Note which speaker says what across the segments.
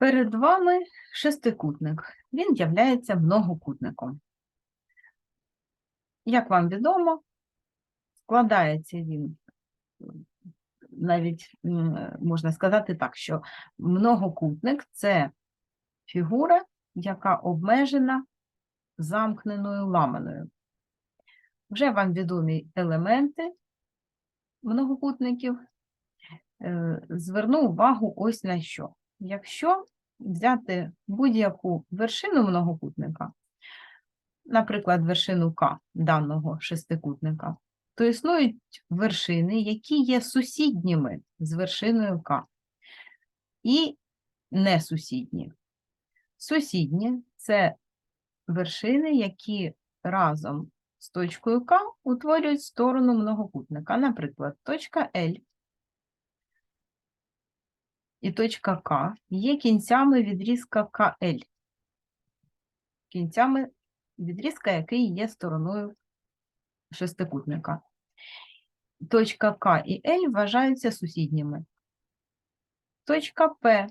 Speaker 1: Перед вами шестикутник. Він являється многокутником. Як вам відомо, складається він навіть можна сказати так, що многокутник це фігура, яка обмежена замкненою ламаною. Вже вам відомі елементи многокутників. Е, Зверну увагу ось на що. Якщо взяти будь-яку вершину многокутника, наприклад, вершину К даного шестикутника, то існують вершини, які є сусідніми з вершиною К, і несусідні. Сусідні це вершини, які разом з точкою К утворюють сторону многокутника. Наприклад, точка L і точка К є кінцями відрізка КЛ, кінцями відрізка, який є стороною шестикутника. Точка К і Л вважаються сусідніми. Точка П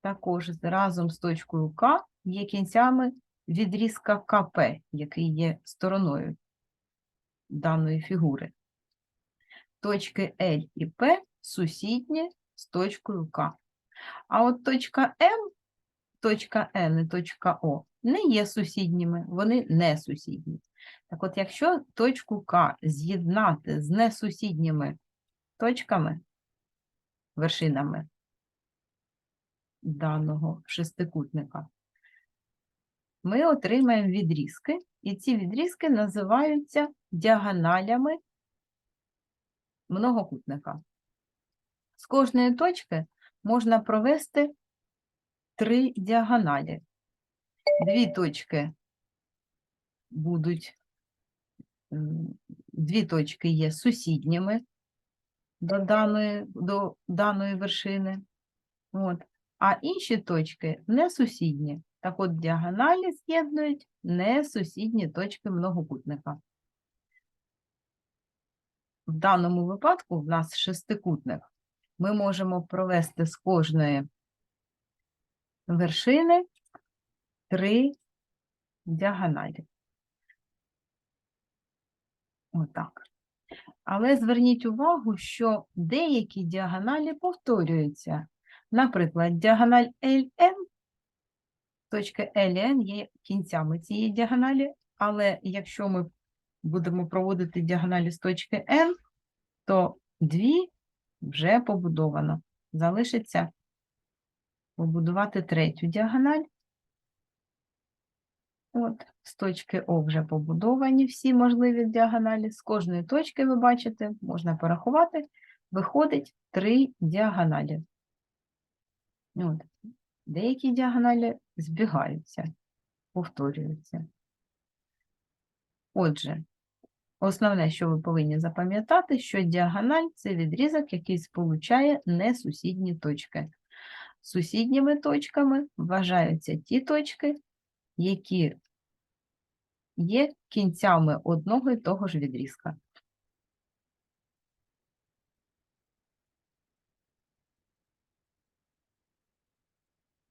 Speaker 1: також разом з точкою К є кінцями відрізка КП, який є стороною даної фігури. Точки Л і П сусідні з точкою К. А от точка М, точка Н і точка О не є сусідніми, вони не сусідні. Так от, якщо точку К з'єднати з несусідніми точками, вершинами даного шестикутника, ми отримаємо відрізки, і ці відрізки називаються діагоналями многокутника. З кожної точки можна провести три діагоналі. Дві точки будуть, дві точки є сусідніми до даної, до даної вершини, от, а інші точки не сусідні. Так от діагоналі з'єднують несусідні точки многокутника. В даному випадку в нас шестикутник ми можемо провести з кожної вершини три діагоналі. Отак. Але зверніть увагу, що деякі діагоналі повторюються. Наприклад, діагональ LN, точка LN є кінцями цієї діагоналі, але якщо ми будемо проводити діагоналі з точки N, то дві вже побудовано. Залишиться побудувати третю діагональ. От, з точки О вже побудовані всі можливі діагоналі. З кожної точки, ви бачите, можна порахувати, виходить три діагоналі. От. Деякі діагоналі збігаються, повторюються. Отже, Основне, що ви повинні запам'ятати, що діагональ це відрізок, який сполучає несусідні точки. Сусідніми точками вважаються ті точки, які є кінцями одного і того ж відрізка.